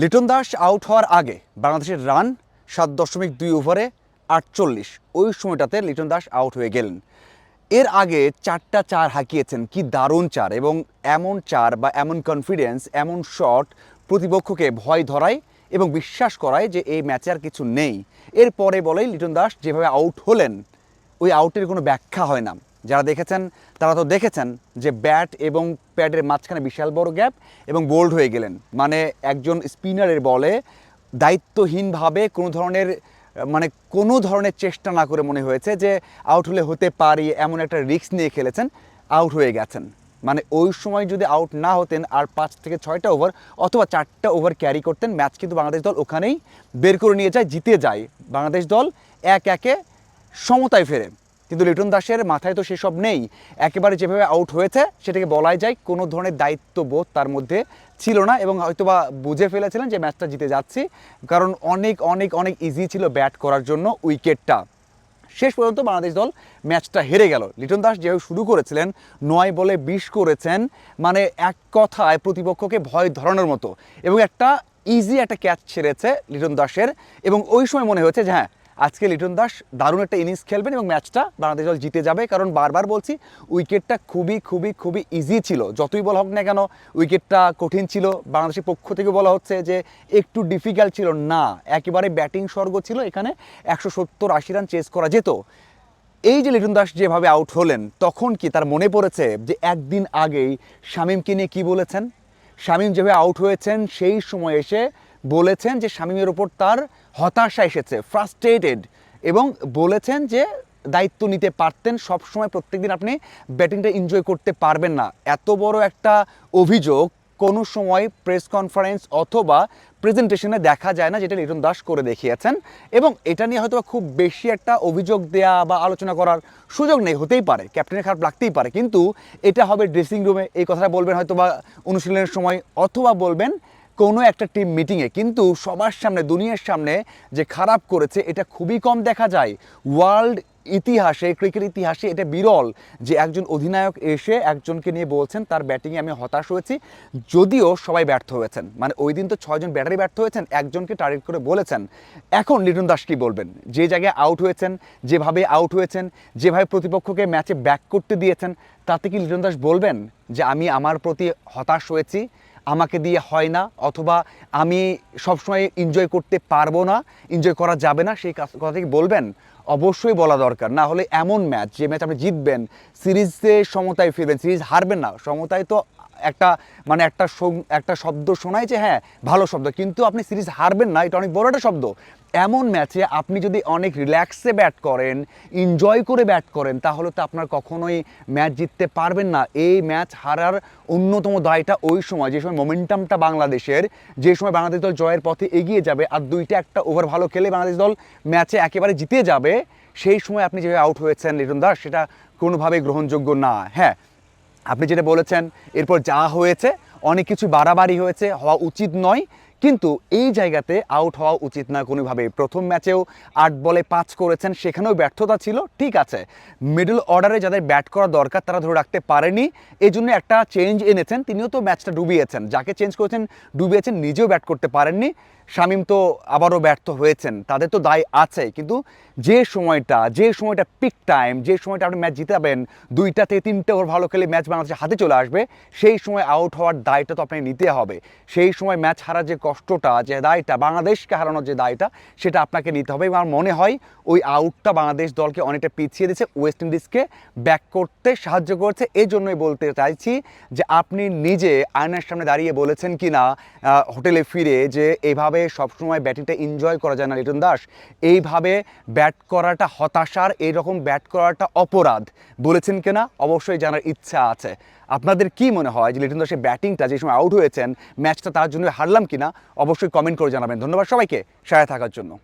Liton Das out হওয়ার আগে বাংলাদেশের রান সাত দশমিক দুই ওভারে আটচল্লিশ। ওই সময়টাতে লিটন দাস আউট হয়ে গেলেন। এর আগে চারটা চার হাঁকিয়েছেন, কি দারুণ চার এবং এমন চার বা এমন কনফিডেন্স এমন শট প্রতিপক্ষকে ভয় ধরায় এবং বিশ্বাস করায় যে এই ম্যাচে আর কিছু নেই। এরপরে বলেই লিটন দাস যেভাবে আউট হলেন, ওই আউটের কোনো ব্যাখ্যা হয় না। যারা দেখেছেন, তারা তো দেখেছেন যে ব্যাট এবং প্যাডের মাঝখানে বিশাল বড় গ্যাপ এবং বোল্ড হয়ে গেলেন। মানে একজন স্পিনারের বলে দায়িত্বহীনভাবে কোনো ধরনের মানে কোনো ধরনের চেষ্টা না করে মনে হয়েছে যে আউট হলে হতে পারি, এমন একটা রিস্ক নিয়ে খেলেছেন, আউট হয়ে গেছেন। মানে ওই সময় যদি আউট না হতেন আর পাঁচ থেকে ছয়টা ওভার অথবা চারটা ওভার ক্যারি করতেন, ম্যাচ কিন্তু বাংলাদেশ দল ওখানেই বের করে নিয়ে যায়, জিতে যায়। বাংলাদেশ দল এক একে সমতায় ফেরে। কিন্তু লিটন দাসের মাথায় তো সেসব নেই। একেবারে যেভাবে আউট হয়েছে, সেটাকে বলাই যায় কোনো ধরনের দায়িত্ববোধ তার মধ্যে ছিল না এবং হয়তোবা বুঝে ফেলেছিলেন যে ম্যাচটা জিতে যাচ্ছি। কারণ অনেক অনেক অনেক ইজি ছিল ব্যাট করার জন্য উইকেটটা। শেষ পর্যন্ত বাংলাদেশ দল ম্যাচটা হেরে গেল। লিটন দাস যেভাবে শুরু করেছিলেন, নয় বলে বিশ করেছেন মানে এক কথায় প্রতিপক্ষকে ভয় ধরানোর মতো। এবং একটা ইজি একটা ক্যাচ ছেড়েছে লিটন দাসের। এবং ওই সময় মনে হয়েছে যে হ্যাঁ আজকে লিটন দাস দারুণ একটা ইনিংস খেলবেন এবং ম্যাচটা বাংলাদেশ দল জিতে যাবে। কারণ বারবার বলছি, উইকেটটা খুবই খুবই খুবই ইজি ছিল। যতই বলা হোক না কেন, উইকেটটা কঠিন ছিল। বাংলাদেশের পক্ষ থেকে বলা হচ্ছে যে, একটু ডিফিকাল্ট ছিল। না, একেবারে ব্যাটিং স্বর্গ ছিল। এখানে একশো সত্তর আশি রান চেস করা যেত। এই যে লিটন দাস যেভাবে আউট হলেন, তখন কি তার মনে পড়েছে যে, একদিন আগেই শামীমকে নিয়ে কি বলেছেন? শামীম যেভাবে আউট হয়েছেন, সেই সময় এসে বলেছেন যে শামীমের ওপর তার হতাশা এসেছে ফ্রাস্ট্রেটেড এবং বলেছেন যে দায়িত্ব নিতে পারতেন সব সময় প্রত্যেকদিন আপনি ব্যাটিংটা এনজয় করতে পারবেন না। এত বড় একটা অভিযোগ কোনো সময় প্রেস কনফারেন্স অথবা প্রেজেন্টেশনে দেখা যায় না, যেটা লিটন দাস করে দেখিয়েছেন। এবং এটা নিয়ে হয়তো খুব বেশি একটা অভিযোগ দেয়া বা আলোচনা করার সুযোগ নেই, হতেই পারে ক্যাপ্টেনের খারাপ লাগতেই পারে। কিন্তু এটা হবে ড্রেসিং রুমে এই কথাটা বলবেন হয়তো বা অনুশীলনের সময়, অথবা বলবেন কোনো একটা টিম মিটিংয়ে কিন্তু সবার সামনে, দুনিয়ার সামনে যে খারাপ করেছে, এটা খুবই কম দেখা যায়। ওয়ার্ল্ড ইতিহাসে ক্রিকেট ইতিহাসে এটা বিরল যে একজন অধিনায়ক এসে একজনকে নিয়ে বলছেন, তার ব্যাটিংয়ে আমি হতাশ হয়েছি। যদিও সবাই ব্যর্থ হয়েছেন। মানে ওই দিন তো ছয়জন ব্যাটারি ব্যর্থ হয়েছেন, একজনকে টার্গেট করে বলেছেন। এখন লিটন দাস কি বলবেন? যে জায়গায় আউট হয়েছেন, যেভাবে আউট হয়েছেন, যেভাবে প্রতিপক্ষকে ম্যাচে ব্যাক করতে দিয়েছেন, তাতে কি লিটন দাস বলবেন যে, আমি আমার প্রতি হতাশ হয়েছি? আমাকে দিয়ে হয় না, অথবা আমি সবসময় এনজয় করতে পারব না এনজয় করা যাবে না, সেই কথা থেকে বলবেন, অবশ্যই বলা দরকার। না হলে এমন ম্যাচ যে ম্যাচ আপনি জিতবেন, সিরিজে সমতায় ফিরবেন, সিরিজ হারবেন না, সমতায় তো একটা মানে একটা একটা শব্দ শোনায় যে হ্যাঁ ভালো শব্দ। কিন্তু আপনি সিরিজ হারবেন না, এটা অনেক বড় একটা শব্দ। এমন ম্যাচে আপনি যদি অনেক রিল্যাক্সে ব্যাট করেন, এনজয় করে ব্যাট করেন, তাহলে তো আপনার কখনোই ম্যাচ জিততে পারবেন না। এই ম্যাচ হারার অন্যতম দায়টা ওই সময়, যে সময় মোমেন্টামটা বাংলাদেশের, যে সময় বাংলাদেশ দল জয়ের পথে এগিয়ে যাবে আর দুইটা একটা ওভার ভালো খেলে বাংলাদেশ দল ম্যাচে একেবারে জিতে যাবে, সেই সময় আপনি যেভাবে আউট হয়েছেন লিটন দাস সেটা কোনোভাবেই গ্রহণযোগ্য না। হ্যাঁ আপনি যেটা বলেছেন এরপর যা হয়েছে অনেক কিছু বাড়াবাড়ি হয়েছে হওয়া উচিত নয়। কিন্তু এই জায়গাতে আউট হওয়া উচিত না কোনোভাবেই। প্রথম ম্যাচেও আট বলে পাঁচ করেছেন, সেখানেও ব্যর্থতা ছিল, ঠিক আছে। মিডল অর্ডারে যাদের ব্যাট করা দরকার তারা ধরে রাখতে পারেনি এই জন্য একটা চেঞ্জ এনেছেন, তিনিও তো ম্যাচটা ডুবিয়েছেন। যাকে চেঞ্জ করেছেন, ডুবিয়েছেন, নিজেও ব্যাট করতে পারেননি। শামিম তো আবারও ব্যর্থ হয়েছেন, তাদের তো দায় আছে কিন্তু যে সময়টা যে সময়টা পিক টাইম যে সময়টা আপনি ম্যাচ জিতাবেন, দুইটা থেকে তিনটে ওভার ভালো খেলে ম্যাচ বাংলাদেশের হাতে চলে আসবে, সেই সময় আউট হওয়ার দায়টা তো আপনাকে নিতে হবে। সেই সময় ম্যাচ হারা যে কষ্টটা, যে দায়টা, বাংলাদেশকে হারানোর যে দায়টা, সেটা আপনাকে নিতে হবে। আমার মনে হয় ওই আউটটা বাংলাদেশ দলকে অনেকটা পিছিয়ে দিয়েছে, ওয়েস্ট ইন্ডিজকে ব্যাক করতে সাহায্য করছে। এই জন্যই বলতে চাইছি যে আপনি নিজে আয়নার সামনে দাঁড়িয়ে বলেছেন কি না হোটেলে ফিরে যে এইভাবে সবসময় ব্যাটিংটা এনজয় করা যায় না, লিটন দাস। এইভাবে ব্যাট করাটা হতাশার, এইরকম ব্যাট করাটা অপরাধ। বলেছেন কিনা? অবশ্যই জানার ইচ্ছা আছে। আপনাদের কি মনে হয় যে লিটন দাসের ব্যাটিংটা যে সময় আউট হয়েছেন, ম্যাচটা তার জন্য হারলাম কিনা? অবশ্যই কমেন্ট করে জানাবেন। ধন্যবাদ সবাইকে। সাথে থাকার জন্য।